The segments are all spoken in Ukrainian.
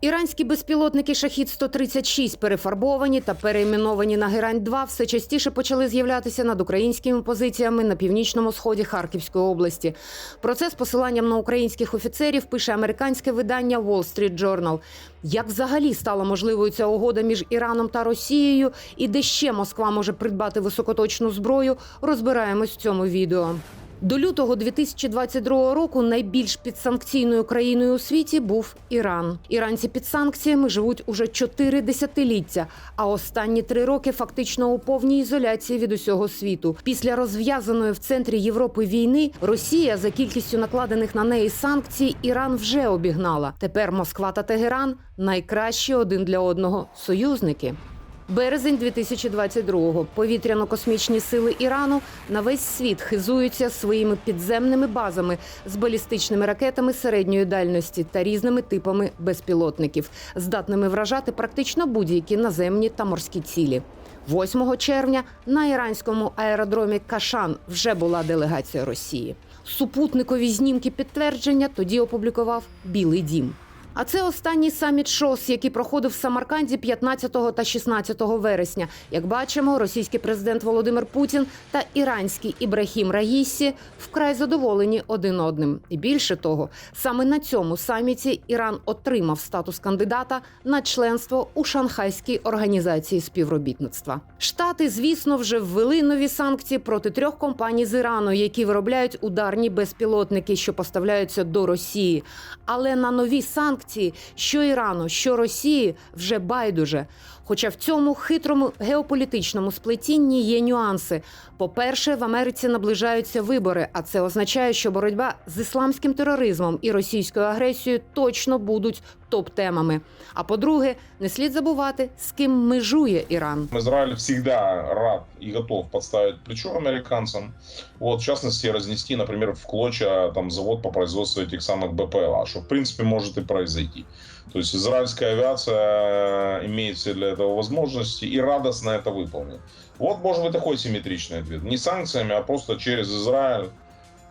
Іранські безпілотники Шахід 136 перефарбовані та перейменовані на Герань 2 все частіше почали з'являтися над українськими позиціями на північному сході Харківської області. Про це з посиланням на українських офіцерів пише американське видання Wall Street Journal. Як взагалі стала можливою ця угода між Іраном та Росією, і де ще Москва може придбати високоточну зброю, розбираємось в цьому відео. До лютого 2022 року найбільш підсанкційною країною у світі був Іран. Іранці під санкціями живуть уже чотири десятиліття, а останні три роки фактично у повній ізоляції від усього світу. Після розв'язаної в центрі Європи війни Росія за кількістю накладених на неї санкцій Іран вже обігнала. Тепер Москва та Тегеран найкращі один для одного союзники. Березень 2022-го. Повітряно-космічні сили Ірану на весь світ хизуються своїми підземними базами з балістичними ракетами середньої дальності та різними типами безпілотників, здатними вражати практично будь-які наземні та морські цілі. 8 червня на іранському аеродромі Кашан вже була делегація Росії. Супутникові знімки підтвердження тоді опублікував Білий Дім. А це останній саміт ШОС, який проходив в Самарканді 15 та 16 вересня. Як бачимо, російський президент Володимир Путін та іранський Ібрахім Раїсі вкрай задоволені один одним. І більше того, саме на цьому саміті Іран отримав статус кандидата на членство у Шанхайській організації співробітництва. Штати, звісно, вже ввели нові санкції проти трьох компаній з Ірану, які виробляють ударні безпілотники, що поставляються до Росії. Але на нові санкції що Ірану, що Росії вже байдуже. Хоча в цьому хитрому геополітичному сплетінні є нюанси. По-перше, в Америці наближаються вибори, а це означає, що боротьба з ісламським тероризмом і російською агресією точно будуть топ-темами. А по-друге, не слід забувати, з ким межує Іран. Израиль всегда рад и готов подставить плечо американцам. Вот, в частности, разнести, например, в клочья там, завод по производству этих самых БПЛА, что, в принципе, может и произойти. То есть израильская авиация имеет все для этого возможности и радостно это выполнит. Вот может быть такой симметричный ответ. Не санкциями, а просто через Израиль,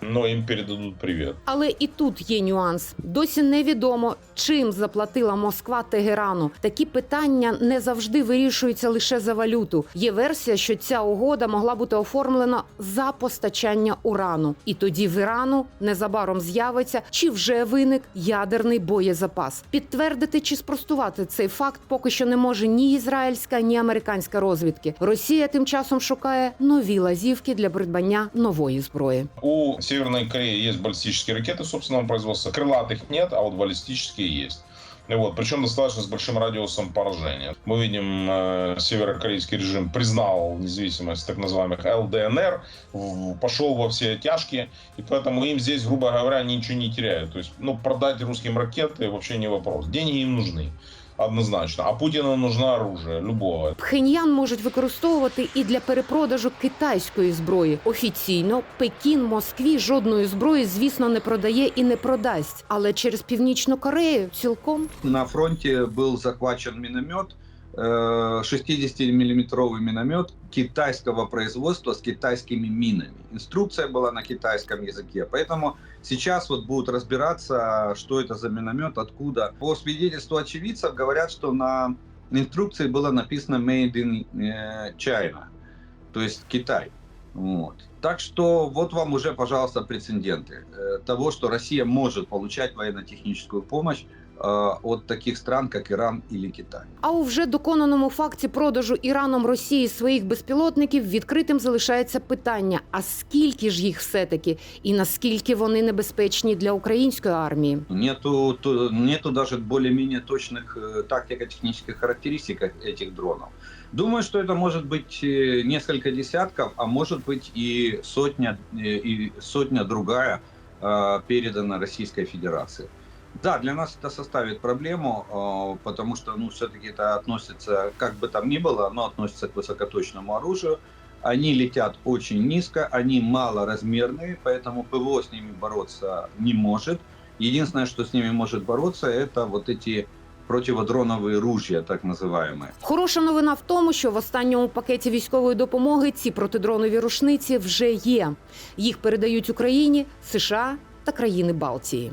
но им передадут привет. Але і тут є нюанс. Досі невідомо, чим заплатила Москва Тегерану. Такі питання не завжди вирішуються лише за валюту. Є версія, що ця угода могла бути оформлена за постачання урану, і тоді в Ірану незабаром з'явиться чи вже виник ядерний боєзапас. Підтвердити чи спростувати цей факт поки що не може ні ізраїльська, ні американська розвідки. Росія тим часом шукає нові лазівки для придбання нової зброї. У Северной Кореи есть баллистические ракеты собственного производства. Крылатых нет, а вот баллистические есть. Вот, причем достаточно с большим радиусом поражения. Мы видим, э, северокорейский режим признал независимость так называемых ЛДНР, в- пошел во все тяжкие, и поэтому им здесь, грубо говоря, ничего не теряют. То есть, ну, продать русским ракеты вообще не вопрос. Деньги им нужны, однозначно. А Путіну нужна оружие, любого. Пхеньян можуть використовувати і для перепродажу китайської зброї. Офіційно Пекін Москві жодної зброї, звісно, не продає і не продасть. Але через північну Корею цілком На фронті був захвачен миномет, э, 60-миллиметровый миномет китайского производства с китайскими минами. Инструкция была на китайском языке, поэтому сейчас вот будут разбираться, что это за миномет, откуда. По свидетельству очевидцев говорят, что на инструкции было написано «Made in э, China», то есть Китай. Вот. Так что вот вам уже, пожалуйста, прецеденты э, того, что Россия может получать военно-техническую помощь э, от таких стран, как Иран или Китай. А у вже доконаному факті продажу Іраном Росії своїх безпілотників відкритим залишається питання: а скільки ж їх все-таки, і наскільки вони небезпечні для української армії? Нету, то- нету даже более-менее точных э, тактико-технических характеристик этих дронов. Думаю, что это может быть э, несколько десятков, а может быть и сотня, э, и сотня другая э, передана Российской Федерации. Да, для нас это составит проблему, э, потому что, ну, все-таки это относится, как бы там ни было, но относится к высокоточному оружию. Они летят очень низко, они малоразмерные, поэтому ПВО с ними бороться не может. Единственное, что с ними может бороться, это вот эти противодроновые ружья, так называемые. Хороша новина в тому, що в останньому пакеті військової допомоги ці протидронові рушниці вже є. Їх передають Україні, США та країни Балтії.